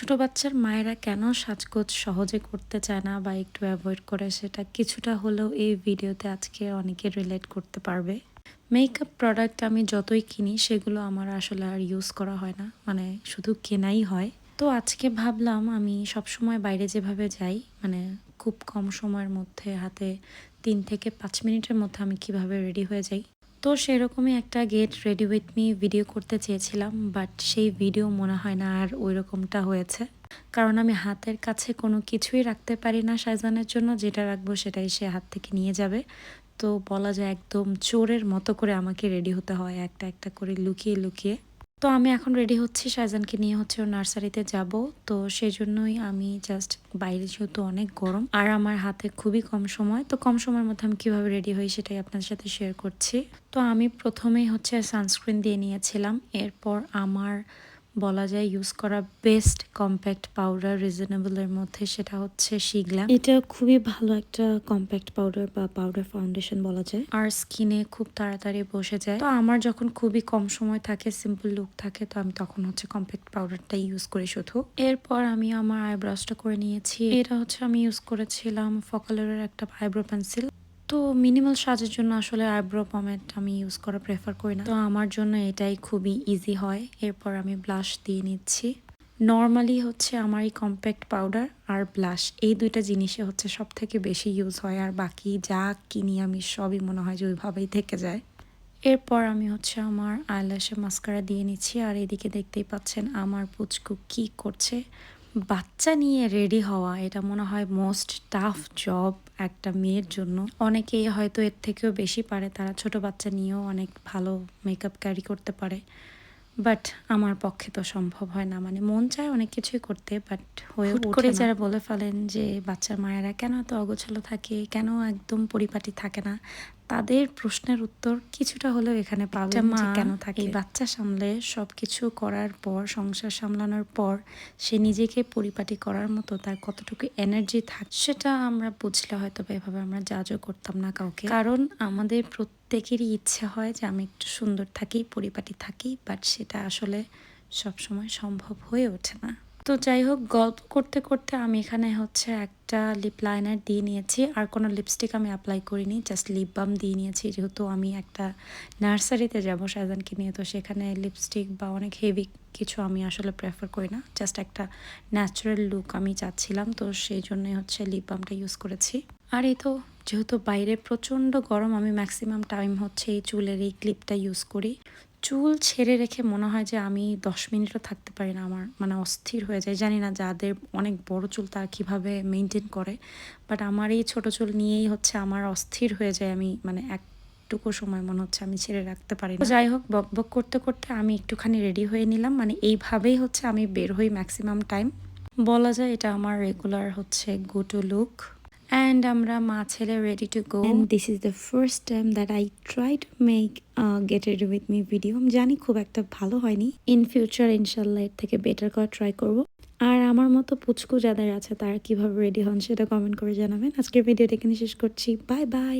ছোট বাচ্চার মায়েরা কেন সাজগোজ সহজে করতে চায় না বা একটু অ্যাভয়েড করে সেটা কিছুটা হলেও এই ভিডিওতে আজকে অনেকে রিলেট করতে পারবে। মেকআপ প্রোডাক্ট আমি যতই কিনি সেগুলো আমার আসলে আর ইউজ করা হয় না মানে শুধু কেনাই হয়। তো আজকে ভাবলাম আমি সবসময় বাইরে যেভাবে যাই মানে খুব কম সময়ের মধ্যে হাতে তিন থেকে পাঁচ মিনিটের মধ্যে আমি কীভাবে রেডি হয়ে যাই তো সেরকমই একটা get ready with me video করতে চেয়েছিলাম বাট সেই ভিডিও মনে হয় না আর ওই রকমটা হয়েছে। কারণ আমি হাতের কাছে কোনো কিছুই রাখতে পারি না শাহজানের জন্য, যেটা রাখব সেটাই সে হাত থেকে নিয়ে যাবে। তো বলা যায় একদম চোরের মতো করে আমাকে রেডি হতে হয় একটা একটা করে লুকিয়ে লুকিয়ে। তো আমি এখন রেডি হচ্ছি শাহজানকে নিয়ে হচ্ছে ও নার্সারিতে যাব। তো সেজন্যই আমি জাস্ট বাইরে যেহেতু অনেক গরম, আর আমার হাতে খুবই কম সময়, তো কম সময়ের মধ্যে আমি কীভাবে রেডি হই সেটাই আপনার সাথে শেয়ার করছি। তো আমি প্রথমেই হচ্ছে সানস্ক্রিন দিয়ে নিয়েছিলাম, এরপর আমার বলা যায় ইউজ করা বেস্ট কম্প্যাক্ট পাউডার রিজনেবলের মধ্যে সেটা হচ্ছে শিগলাম এটা খুবই ভালো একটা কম্প্যাক্ট পাউডার বা পাউডার ফাউন্ডেশন বলা যায়। আর স্কিনে খুব তাড়াতাড়ি বসে যায়। তো আমার যখন খুবই কম সময় থাকে সিম্পল লুক থাকে তো আমি তখন হচ্ছে কম্প্যাক্ট পাউডারটা ইউজ করি শুধু। এরপর আমি আমার আইব্রাশটা করে নিয়েছি। এটা হচ্ছে আমি ইউজ করেছিলাম ফকালের একটা আইব্রো পেন্সিল তো মিনিমাল সাজের জন্য আসলে আইব্রো পমেট আমি ইউজ করা প্রেফার করি না। তো আমার জন্য এটাই খুবই ইজি হয়। এরপর আমি ব্লাশ দিয়ে নিচ্ছি। নর্মালি হচ্ছে আমার এই কম্প্যাক্ট পাউডার আর ব্লাশ এই দুইটা জিনিসে হচ্ছে সব থেকে বেশি ইউজ হয়। আর বাকি যা কিনি আমি সবই মনে হয় যে ওইভাবেই থেকে যায়। এরপর আমি হচ্ছে আমার আইল্যাশে মাস্কারা দিয়ে নিচ্ছি। আর এদিকে দেখতেই পাচ্ছেন আমার পুচকু কি করছে। বাচ্চা নিয়ে রেডি হওয়া, এটা মনে হয় মোস্ট টাফ জব একটা মেয়ের জন্য। অনেকেই হয়তো এর থেকেও বেশি পারে, তারা ছোট বাচ্চা নিয়েও অনেক ভালো মেকআপ ক্যারি করতে পারে। বাট আমার পক্ষে তো সম্ভব হয় না। মানে মন চায় অনেক কিছুই করতে বাট হয়ে করে যারা বলে ফেলেন যে বাচ্চার মায়েরা কেন এত অগোছালো থাকে কেন একদম পরিপাটি থাকে না তাদের প্রশ্নের উত্তর কিছুটা হলেও এখানে পাবেন যে কেন থাকে। এই বাচ্চা সামলে সব কিছু করার পর সংসার সামলানোর পর সে নিজেকে পরিপাটি করার মতো তার কতটুকু এনার্জি থাকে সেটা আমরা বুঝলে হয়তো এভাবে আমরা জাজও করতাম না কাউকে। কারণ আমাদের প্রত্যেকেরই ইচ্ছে হয় যে আমি একটু সুন্দর থাকি, পরিপাটি থাকি বাট সেটা আসলে সবসময় সম্ভব হয়ে ওঠে না। তো যাই হোক, গল্প করতে করতে আমি এখানে হচ্ছে একটা লিপ লাইনার দিয়ে নিয়েছি। আর কোনো লিপস্টিক আমি অ্যাপ্লাই করিনি জাস্ট লিপ বাম দিয়ে নিয়েছি। যেহেতু আমি একটা নার্সারিতে যাব শাহজানকে নিয়ে, তো সেখানে লিপস্টিক বা অনেক হেভি কিছু আমি আসলে প্রেফার করি না। জাস্ট একটা ন্যাচারাল লুক আমি চাচ্ছিলাম, তো সেই জন্যই হচ্ছে লিপ বামটা ইউজ করেছি। আর এই তো যেহেতু বাইরে প্রচণ্ড গরম, আমি ম্যাক্সিমাম টাইম হচ্ছে এই চুলের এই ক্লিপটা ইউজ করি। চুল ছেড়ে রেখে মনে হয় যে আমি দশ মিনিটও থাকতে পারি না আমার মানে অস্থির হয়ে যায়। জানি না যাদের অনেক বড় চুল তারা কীভাবে মেনটেন করে বাট আমার এই ছোট চুল নিয়েই হচ্ছে আমার অস্থির হয়ে যায় আমি মানে এক টুকু সময় মনে হচ্ছে আমি ছেড়ে রাখতে পারি না। যাই হোক, বক বক করতে করতে আমি একটুখানি রেডি হয়ে নিলাম মানে এইভাবেই হচ্ছে আমি বের হই ম্যাক্সিমাম টাইম বলা যায় এটা আমার রেগুলার হচ্ছে গো টু লুক and আমরা মা ছেলে ready to go. And this is the first time that I try to make ready with me video. আমি জানি খুব একটা ভালো হয়নি। ইন ফিউচার ইনশাল্লাহ, এর থেকে বেটার করা ট্রাই করব। আর আমার মতো পুচকু যাদের আছে, তারা কীভাবে রেডি হন, সেটা কমেন্ট করে জানাবেন। আজকের ভিডিওটা এখানে শেষ করছি। Bye bye